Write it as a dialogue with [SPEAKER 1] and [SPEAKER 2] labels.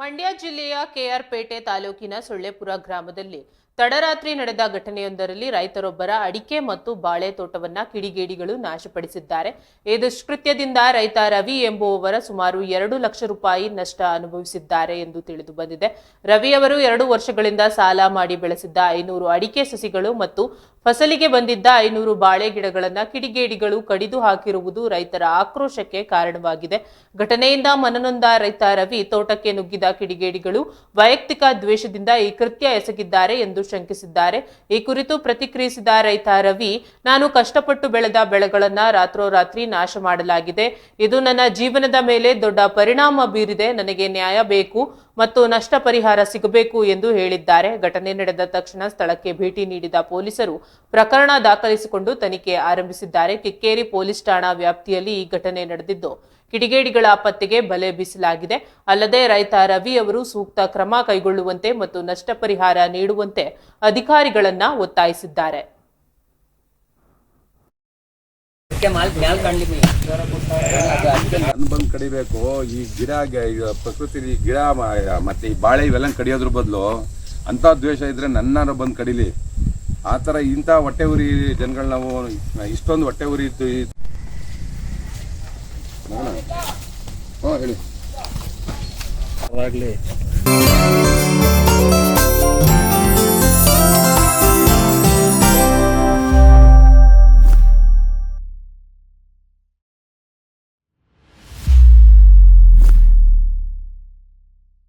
[SPEAKER 1] ಮಂಡ್ಯ ಜಿಲ್ಲೆಯ ಕೆಆರ್ಪೇಟೆ ತಾಲೂಕಿನ ಸೊಳ್ಳೆಪುರ ಗ್ರಾಮದಲ್ಲಿ ತಡರಾತ್ರಿ ನಡೆದ ಘಟನೆಯೊಂದರಲ್ಲಿ ರೈತರೊಬ್ಬರ ಅಡಿಕೆ ಮತ್ತು ಬಾಳೆ ತೋಟವನ್ನ ಕಿಡಿಗೇಡಿಗಳು ನಾಶಪಡಿಸಿದ್ದಾರೆ. ಈ ದುಷ್ಕೃತ್ಯದಿಂದ ರೈತ ರವಿ ಎಂಬುವವರ ಸುಮಾರು ಎರಡು ಲಕ್ಷ ರೂಪಾಯಿ ನಷ್ಟ ಅನುಭವಿಸಿದ್ದಾರೆ ಎಂದು ತಿಳಿದು ಬಂದಿದೆ. ರವಿಯವರು ಎರಡು ವರ್ಷಗಳಿಂದ ಸಾಲ ಮಾಡಿ ಬೆಳೆಸಿದ್ದ ಐನೂರು ಅಡಿಕೆ ಸಸಿಗಳು ಮತ್ತು ಫಸಲಿಗೆ ಬಂದಿದ್ದ ಐನೂರು ಬಾಳೆ ಗಿಡಗಳನ್ನ ಕಿಡಿಗೇಡಿಗಳು ಕಡಿದು ಹಾಕಿರುವುದು ರೈತರ ಆಕ್ರೋಶಕ್ಕೆ ಕಾರಣವಾಗಿದೆ. ಘಟನೆಯಿಂದ ಮನನೊಂದ ರೈತ ರವಿ ತೋಟಕ್ಕೆ ನುಗ್ಗಿದ ಕಿಡಿಗೇಡಿಗಳು ವೈಯಕ್ತಿಕ ದ್ವೇಷದಿಂದ ಈ ಕೃತ್ಯ ಎಸಗಿದ್ದಾರೆ ಎಂದು ಶಂಕಿಸಿದ್ದಾರೆ. ಈ ಕುರಿತು ಪ್ರತಿಕ್ರಿಯಿಸಿದ ರೈತ ರವಿ, ನಾನು ಕಷ್ಟಪಟ್ಟು ಬೆಳೆದ ಬೆಳೆಗಳನ್ನ ರಾತ್ರೋರಾತ್ರಿ ನಾಶ ಮಾಡಲಾಗಿದೆ. ಇದು ನನ್ನ ಜೀವನದ ಮೇಲೆ ದೊಡ್ಡ ಪರಿಣಾಮ ಬೀರಿದೆ. ನನಗೆ ನ್ಯಾಯ ಬೇಕು ಮತ್ತು ನಷ್ಟ ಪರಿಹಾರ ಸಿಗಬೇಕು ಎಂದು ಹೇಳಿದ್ದಾರೆ. ಘಟನೆ ನಡೆದ ತಕ್ಷಣ ಸ್ಥಳಕ್ಕೆ ಭೇಟಿ ನೀಡಿದ ಪೊಲೀಸರು ಪ್ರಕರಣ ದಾಖಲಿಸಿಕೊಂಡು ತನಿಖೆ ಆರಂಭಿಸಿದ್ದಾರೆ. ಕಿಕ್ಕೇರಿ ಪೊಲೀಸ್ ಠಾಣಾ ವ್ಯಾಪ್ತಿಯಲ್ಲಿ ಈ ಘಟನೆ ನಡೆದಿದ್ದು. ಕಿಡಿಗೇಡಿಗಳ ಪತ್ತೆಗೆ ಬಲೆ ಬೀಸಲಾಗಿದೆ. ಅಲ್ಲದೆ ರೈತ ರವಿ ಅವರು ಸೂಕ್ತ ಕ್ರಮ ಕೈಗೊಳ್ಳುವಂತೆ ಮತ್ತು ನಷ್ಟ ಪರಿಹಾರ ನೀಡುವಂತೆ ಅಧಿಕಾರಿಗಳನ್ನ ಒತ್ತಾಯಿಸಿದ್ದಾರೆ.
[SPEAKER 2] ಬಂದು ಕಡಿಬೇಕು. ಈ ಗಿಡ ಪ್ರಕೃತಿ ಗಿಡ ಮತ್ತೆ ಈ ಬಾಳೆ ಇವೆಲ್ಲ ಕಡಿಯೋದ್ರ ಬದಲು ಅಂತ ದ್ವೇಷ ಇದ್ರೆ ನನ್ನಾರು ಬಂದು ಕಡಿಲಿ. ಆ ಥರ ಇಂಥ ಹೊಟ್ಟೆ ಉರಿ ಜನಗಳು ನಾವು ಇಷ್ಟೊಂದು ಹೊಟ್ಟೆ ಉರಿ ಇದ್ದು ಈ- ಹ್ಞೂ ಹೇಳಿ.
[SPEAKER 3] ಅವಾಗಲಿ